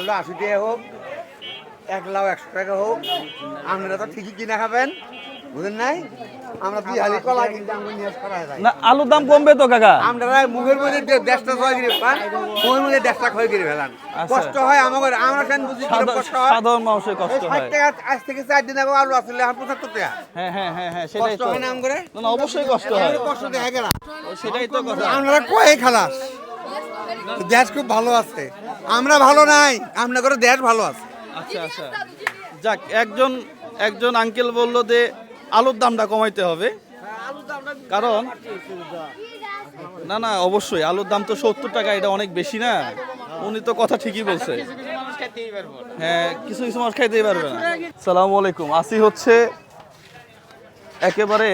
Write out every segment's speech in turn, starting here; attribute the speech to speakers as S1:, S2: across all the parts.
S1: আলু আশি টাকা হোক এক লাখ একশো টাকা হোক আপনারা তো ঠিকই কিনা খাবেন বুঝেন নাই? আমরা দুই হালি কলা কিন্তু আমরা নিয়ে করা যায়।
S2: না আলুর দাম কমবে তো কাকা?
S1: আপনারা মুখের মধ্যে দেশটা ছয় গিরি পান মুখের মধ্যে দেশটা ক্ষয় করে ফেলান।
S2: আচ্ছা।
S1: কষ্ট হয় আমাদের আমরা কেন বুঝি কষ্ট হয়।
S2: সাধারণ মানুষের কষ্ট হয়।
S1: টাকা আজ থেকে চার দিন আগে আলু আসলে এখন পঁচাত্তর টাকা।
S2: হ্যাঁ হ্যাঁ হ্যাঁ হ্যাঁ সেটাই
S1: কষ্ট হয় না
S2: না, অবশ্যই কষ্ট হয়।
S1: কষ্ট দেখা গেল।
S2: সেটাই তো কথা।
S1: কয়ে খালাস। দেশ খুব ভালো আছে। আমরা ভালো নাই আপনার করে দেশ ভালো আছে।
S2: আচ্ছা আচ্ছা। যাক, একজন একজন আঙ্কেল বলল যে আলুর দামটা কমাইতে হবে। কারণ, না না, অবশ্যই, আলুর দাম তো সত্তর টাকা, এটা অনেক বেশি না। উনি তো কথা ঠিকই বলছে। হ্যাঁ কিছু কিছু মাছ খাইতেই পারবে না। সালাম আলাইকুম। আসি হচ্ছে একেবারে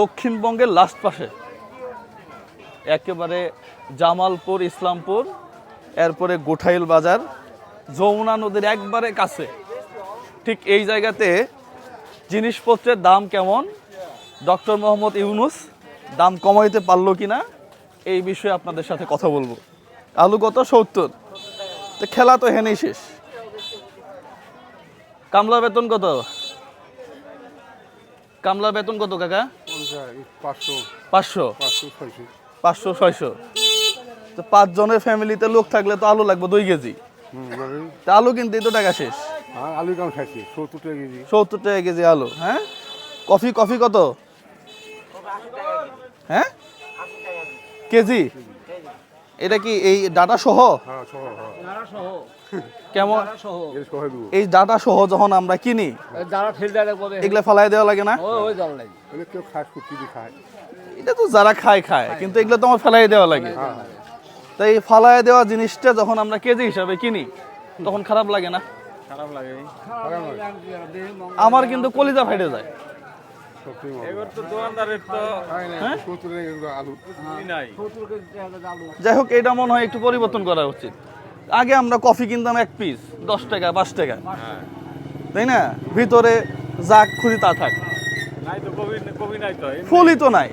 S2: দক্ষিণবঙ্গের লাস্ট পাশে। একেবারে জামালপুর ইসলামপুর এরপরে গোঠাইল বাজার যমুনা নদীর একবারে কাছে। ঠিক এই জায়গাতে জিনিসপত্রের দাম কেমন? ডক্টর মোহাম্মদ ইউনুস দাম কমাইতে পারল কিনা? এই বিষয়ে আপনাদের সাথে কথা বলব। আলু কত? সত্তর। তো খেলা তো হেনেই শেষ। কামলা বেতন কত? কামলা বেতন কত কাকা?
S3: পাঁচশো।
S2: পাঁচশো।
S3: পাঁচশো
S2: পাঁচশো ছয়শো। তো পাঁচজনের ফ্যামিলিতে লোক থাকলে তো আলু লাগবে দুই কেজি। তা আলু কিনতে তো টাকা শেষ।
S3: আলু দাম খাইছি সত্তর টাকা কেজি।
S2: সত্তর টাকা কেজি আলু হ্যাঁ? কফি কফি কত? হ্যাঁ? কেজি? এটা কি এই ডাটা সহ?
S3: হ্যাঁ সহ হ্যাঁ।
S2: কেমন?
S3: এই সহ।
S2: ডাটা সহ যখন আমরা কিনি এগুলা ফালাই দেওয়া লাগে না? এটা তো যারা খায় খায়। কিন্তু এগুলো তো আমার ফেলাই দেওয়া লাগে। তাই এই ফালাই দেওয়া জিনিসটা যখন আমরা কেজি হিসাবে কিনি তখন খারাপ লাগে না? আমার কিন্তু কলিজা ফাইটে যায়। হ্যাঁ? যাই হোক এটা মনে হয় একটু পরিবর্তন করা উচিত। আগে আমরা কফি কিনতাম এক পিস দশ টাকা পাঁচ টাকা। তাই না? ভিতরে যাক খুঁজি তা থাক। ফুলই তো নাই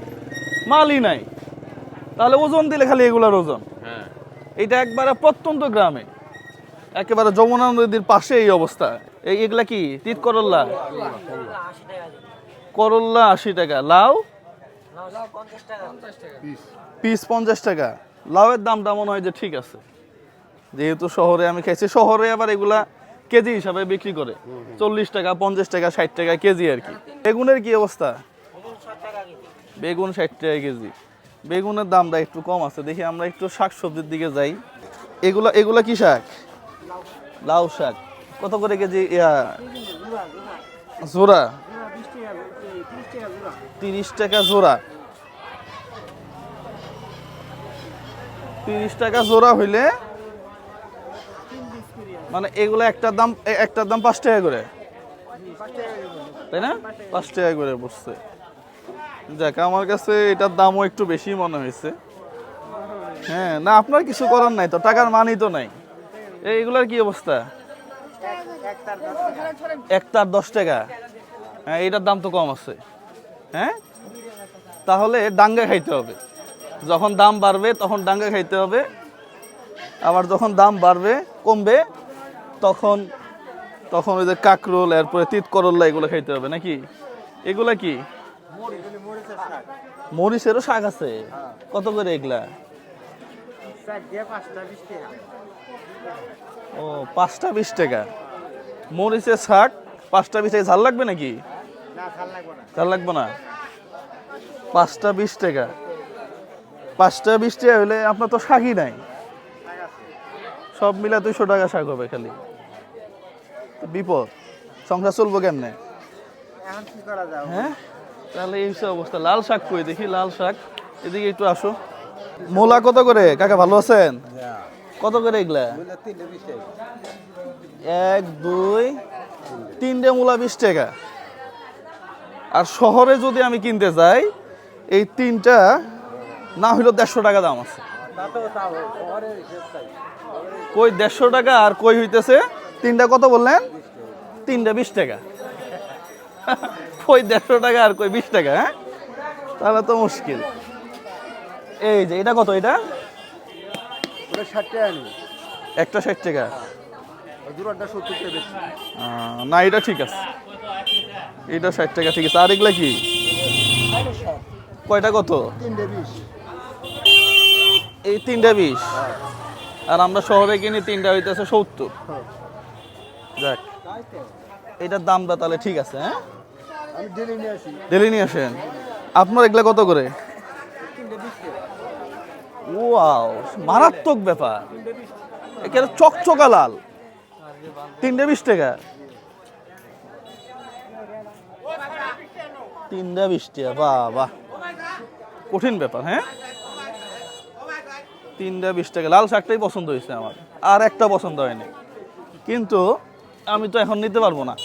S2: মালই নাই। তাহলে ওজন দিলে খালি এগুলার ওজন। এটা একবারে প্রত্যন্ত গ্রামে। একেবারে যমুনা নদীর পাশে এই অবস্থা। এই এগুলা কি? তিত করল্লা? করল্লা আশি টাকা। লাউ?
S3: পিস
S2: পিস পঞ্চাশ টাকা। লাউয়ের দামটা মনে হয় যে ঠিক আছে। যেহেতু শহরে আমি খাইছি, শহরে আবার এগুলা কেজি হিসাবে বিক্রি করে। চল্লিশ টাকা, পঞ্চাশ টাকা, ষাট টাকা কেজি আর কি। বেগুনের কি অবস্থা? বেগুন ষাট টাকা কেজি। বেগুনের দামটা একটু কম আছে, দেখি আমরা একটু শাক সবজির দিকে যাই। এগুলা এগুলা কি শাক? লাউ শাক। কত করে কেজি? ইয়া জোড়া তিরিশ টাকা জোড়া তিরিশ টাকা জোড়া হইলে মানে এগুলো একটার দাম একটার দাম পাঁচ টাকা করে। তাই না? পাঁচ টাকা করে বসছে। যাক, আমার কাছে এটার দামও একটু বেশি মনে হয়েছে। হ্যাঁ না, আপনার কিছু করার নাই তো, টাকার মানই তো নাই। এইগুলার কি অবস্থা? একটার দশ টাকা। হ্যাঁ এটার দাম তো কম আছে। হ্যাঁ? তাহলে ডাঙ্গা খাইতে হবে। যখন দাম বাড়বে, তখন ডাঙ্গা খাইতে হবে। আবার যখন দাম বাড়বে, কমবে তখন তখন ওই যে কাকরোল, এরপরে তিত করল্লা এগুলো খাইতে হবে নাকি? এগুলা কি? মরিচেরও শাক আছে। কত করে এগুলা? ও, পাঁচটা বিশ টাকা। মরিচের শাক, পাঁচটা বিশ ঝাল লাগবে নাকি? ঝাল লাগবে না। পাঁচটা বিশ টাকা। পাঁচটা বিশ টাকা হলে আপনার তো শাকই নাই। সব মিলা দুইশো টাকা শাক হবে খালি। বিপদ। সংসার চলবো কেমনে?
S1: এখন কি করা যায়?
S2: হ্যাঁ? তাহলে এই সব অবস্থা। লাল শাক কই? দেখি লাল শাক। এদিকে একটু আসো। মূলা কত করে? কাকা ভালো আছেন? কত করে এগুলা? এক দুই তিনটে। মূলা বিশ টাকা। আর শহরে যদি আমি কিনতে যাই এই তিনটা না হইলেও দেড়শো টাকা দাম আছে। কই দেড়শো টাকা আর কই হইতেছে? তিনটা কত বললেন? তিনটা বিশ টাকা। কই দেড়শো টাকা আর কই বিশ টাকা হ্যাঁ? তাহলে তো মুশকিল। এই যে এটা কত এটা?
S3: ষাট টাকা
S2: একটা ষাট টাকা। না এটা ঠিক আছে। এটা ষাট টাকা ঠিক আছে। আর এগুলা কি? কয়টা কত? এই তিনটা বিশ। আর আমরা শহরে কিনি তিনটা হইতেছে সত্তর। যাক। এটার দামটা তাহলে ঠিক আছে হ্যাঁ?
S1: ডেলি নিয়ে
S2: আসেন। আপনার এগুলা কত করে? ওয়াও মারাত্মক ব্যাপার। এখানে চকচকা লাল। তিনটে বিশ টাকা। তিনটা বিশ টাকা বাহ বাহ। কঠিন ব্যাপার হ্যাঁ? তিনটা বিশ টাকা। লাল শাকটাই পছন্দ হয়েছে আমার। আর একটা পছন্দ হয়নি। কিন্তু আমি তো এখন নিতে পারব না।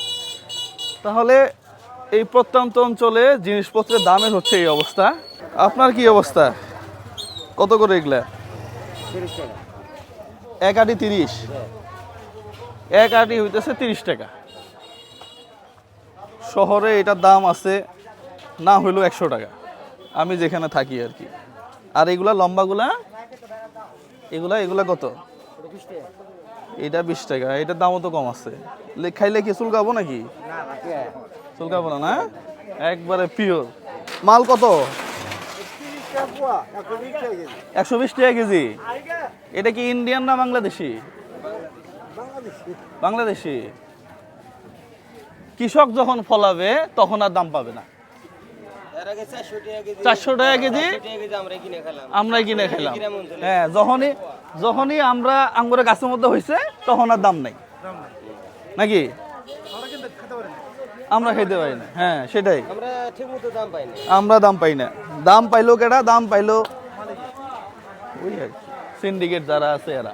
S2: তাহলে এই প্রত্যন্ত অঞ্চলে জিনিসপত্রের দামের হচ্ছে এই অবস্থা। আপনার কি অবস্থা? কত করে এগুলা? এক আটি তিরিশ। এক আটি হইতেছে তিরিশ টাকা। শহরে এটার দাম আছে, না হইল একশো টাকা। আমি যেখানে থাকি আর কি। আর এগুলা লম্বাগুলা? এগুলা এগুলা কত? এটা বিশ টাকা, এটার দামও তো কম আছে। খাইলে কি চুলকাবো নাকি? চুলকাবো না না? একবারে পিওর মাল কত?
S1: একশো বিশ টাকা কেজি।
S2: এটা কি ইন্ডিয়ান না বাংলাদেশি?
S1: বাংলাদেশি।
S2: কৃষক যখন ফলাবে, তখন আর দাম পাবে না
S4: এর আগে 400 টাকা কেজি
S2: চারশো টাকা কেজি
S4: 400 টাকা কেজি আমরা কিনে খেলাম।
S2: আমরাই কিনে খেলাম। হ্যাঁ যখনই যখনই আমরা আঙ্গুরের গাছের মধ্যে হয়েছে তখন আর দাম নাই। নাকি? আমরা খেতে পারি না। হ্যাঁ সেটাই।
S4: আমরা দাম পাই না।
S2: দাম পাই না। দাম পাইলো কেটা দাম পাইলো ওই আর সিন্ডিকেট যারা আছে এরা।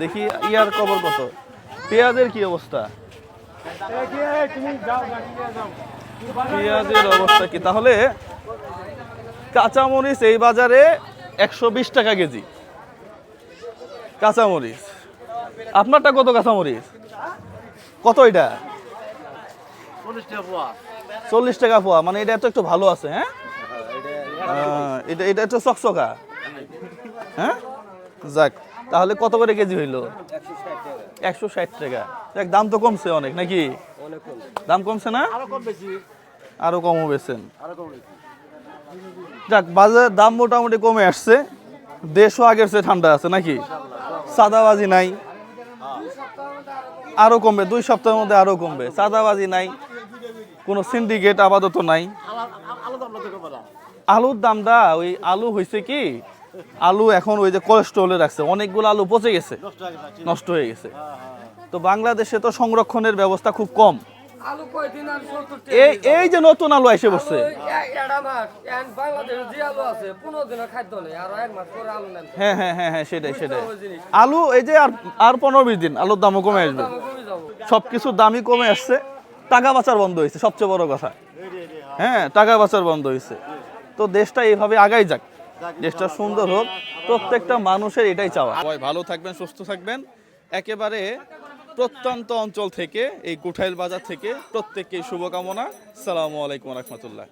S2: দেখি ইয়ার খবর কত? পেঁয়াজের কি অবস্থা? পেঁয়াজের অবস্থা কি? তাহলে কাঁচামরিচ এই বাজারে একশো বিশ টাকা কেজি। কাঁচামরিচ। আপনারটা কত কাঁচামরিচ? কত এটা? চল্লিশ টাকা পোয়া। মানে এটা তো একটু ভালো আছে হ্যাঁ? আহ, এটা এটা একটু চকচকা। হ্যাঁ? যাক তাহলে কত করে কেজি হইল? একশো ষাট টাকা। দেখ দাম তো কমছে অনেক নাকি? দাম কমছে না? আরও কমও বেছেন। যাক বাজারের দাম মোটামুটি কমে আসছে। দেশও আগের চেয়ে ঠান্ডা আছে নাকি? সাদাবাজি নাই। আরও কমবে দুই সপ্তাহের মধ্যে আরও কমবে। সাদাবাজি নাই। কোনো সিন্ডিকেট আপাতত নাই। আলুর দামটা ওই আলু হয়েছে কি? আলু এখন ওই যে কোলেস্ট্রলে রাখছে। অনেকগুলো আলু পচে গেছে। নষ্ট হয়ে গেছে। তো বাংলাদেশে তো সংরক্ষণের ব্যবস্থা খুব কম। এই এই যে নতুন আলু এসে বসছে হ্যাঁ হ্যাঁ হ্যাঁ হ্যাঁ সেটাই সেটাই। আলু, এই যে আর আর পনেরো বিশ দিন, আলুর দামও কমে আসবে। সব কিছুর দামই কমে আসছে। টাকা বাঁচার বন্ধ হয়েছে, সবচেয়ে বড় কথা। হ্যাঁ টাকা বাঁচার বন্ধ হয়েছে। তো দেশটা এইভাবে আগাই যাক। দেশটা সুন্দর হোক, প্রত্যেকটা মানুষের এটাই চাওয়া। ভালো থাকবেন, সুস্থ থাকবেন। একেবারে প্রত্যন্ত অঞ্চল থেকে এই কুঠাইল বাজার থেকে প্রত্যেককে শুভকামনা। সালামু আলাইকুম রহমতুল্লাহ।